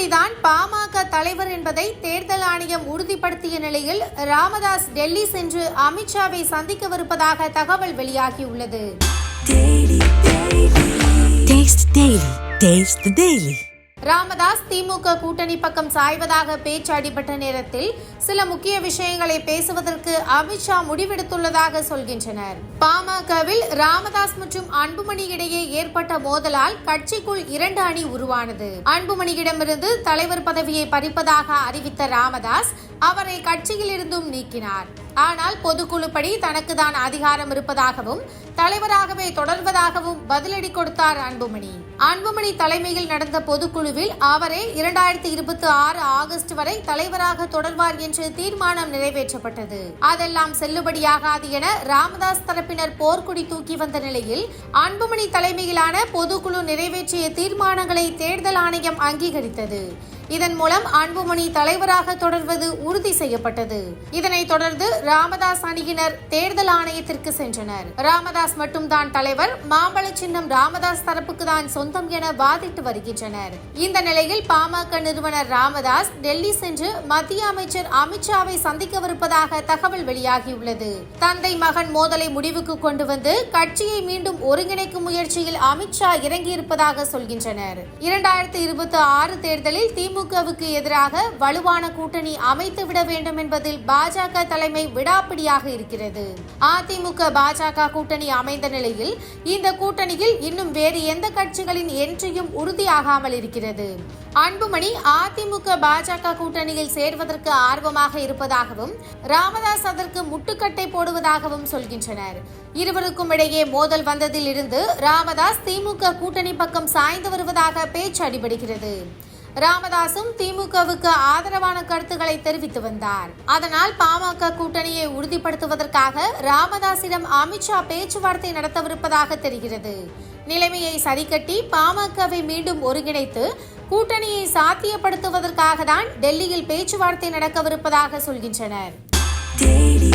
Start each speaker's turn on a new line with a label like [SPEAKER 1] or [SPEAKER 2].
[SPEAKER 1] கூட்டணிதான் பாமக தலைவர் என்பதை தேர்தல் ஆணையம் உறுதிப்படுத்திய நிலையில் ராமதாஸ் டெல்லி சென்று அமித்ஷாவை சந்திக்கவிருப்பதாக தகவல் வெளியாகியுள்ளது. ராமதாஸ் திமுக கூட்டணி பக்கம் சாய்வதாக பேச்சு அடிபட்ட நேரத்தில் சில முக்கிய விஷயங்களை பேசுவதற்கு அமித்ஷா முடிவெடுத்துள்ளதாக சொல்கின்றனர். பாமகவில் ராமதாஸ் மற்றும் அன்புமணி இடையே ஏற்பட்ட மோதலால் கட்சிக்குள் இரண்டு அணி உருவானது. அன்புமணியிடமிருந்து தலைவர் பதவியை பறிப்பதாக அறிவித்த ராமதாஸ் அவரை கட்சியில் இருந்தும் நீக்கினார். ஆனால் பொதுக்குழுப்படி தனக்கு தான் அதிகாரம் இருப்பதாகவும் தலைவராகவே தொடர்வதாகவும் பதிலடி கொடுத்தார் அன்புமணி. அன்புமணி தலைமையில் நடந்த பொதுக்குழுவில் அவரே இரண்டாயிரத்தி இருபத்தி ஆறு ஆகஸ்ட் வரை தலைவராக தொடர்வார் என்று தீர்மானம் நிறைவேற்றப்பட்டது. அதெல்லாம் செல்லுபடியாகாது என ராமதாஸ் தரப்பினர் போர்க்குடி தூக்கி வந்த நிலையில் அன்புமணி தலைமையிலான பொதுக்குழு நிறைவேற்றிய தீர்மானங்களை தேர்தல் ஆணையம் அங்கீகரித்தது. இதன் மூலம் அன்புமணி தலைவராக தொடர்வது உறுதி செய்யப்பட்டது. இதனைத் தொடர்ந்து ராமதாஸ் அணியினர் தேர்தல் ஆணையத்திற்கு சென்றனர். ராமதாஸ் மட்டும்தான் தலைவர் மாம்பழ சின்னம் ராமதாஸ் தரப்புக்கு தான் சொந்தம் என வாதிட்டு வருகின்றனர். இந்த நிலையில் பாமக நிறுவனர் ராமதாஸ் டெல்லி சென்று மத்திய அமைச்சர் அமித்ஷாவை சந்திக்கவிருப்பதாக தகவல் வெளியாகியுள்ளது. தந்தை மகன் மோதலை முடிவுக்கு கொண்டு வந்து கட்சியை மீண்டும் ஒருங்கிணைக்கும் முயற்சியில் அமித்ஷா இறங்கியிருப்பதாக சொல்கின்றனர். இரண்டாயிரத்தி இருபத்தி ஆறு தேர்தலில் திமுக திமுகவுக்கு எதிராக வலுவான கூட்டணி அமைத்து விட வேண்டும் என்பதில் பாஜக தலைமை விடாப்பிடியாக இருக்கிறது. அதிமுக பாஜக கூட்டணி அமைந்த நிலையில் இந்த கூட்டணியில் இன்னும் வேறு எந்த கட்சிகளின் என்றியும் உறுதியாகாமல் இருக்கிறது. அன்புமணி அதிமுக பாஜக கூட்டணியில் சேர்வதற்கு ஆர்வமாக இருப்பதாகவும் ராமதாஸ் அதற்கு முட்டுக்கட்டை போடுவதாகவும் சொல்கின்றனர். இருவருக்கும் இடையே மோதல் வந்ததில் இருந்து ராமதாஸ் திமுக கூட்டணி பக்கம் சாய்ந்து வருவதாக பேச்சு அடிபடுகிறது. ராமதாசும் திமுகவுக்கு ஆதரவான கருத்துக்களை தெரிவித்து வந்தார். அதனால் பாமக கூட்டணியை உறுதிப்படுத்துவதற்காக ராமதாசிடம் அமித்ஷா பேச்சுவார்த்தை நடத்தவிருப்பதாக தெரிகிறது. நிலைமையை சரிக்கட்டி பாமகவை மீண்டும் ஒருங்கிணைத்து கூட்டணியை சாத்தியப்படுத்துவதற்காக தான் டெல்லியில் பேச்சுவார்த்தை நடக்கவிருப்பதாக சொல்கின்றனர்.
[SPEAKER 2] டெய்லி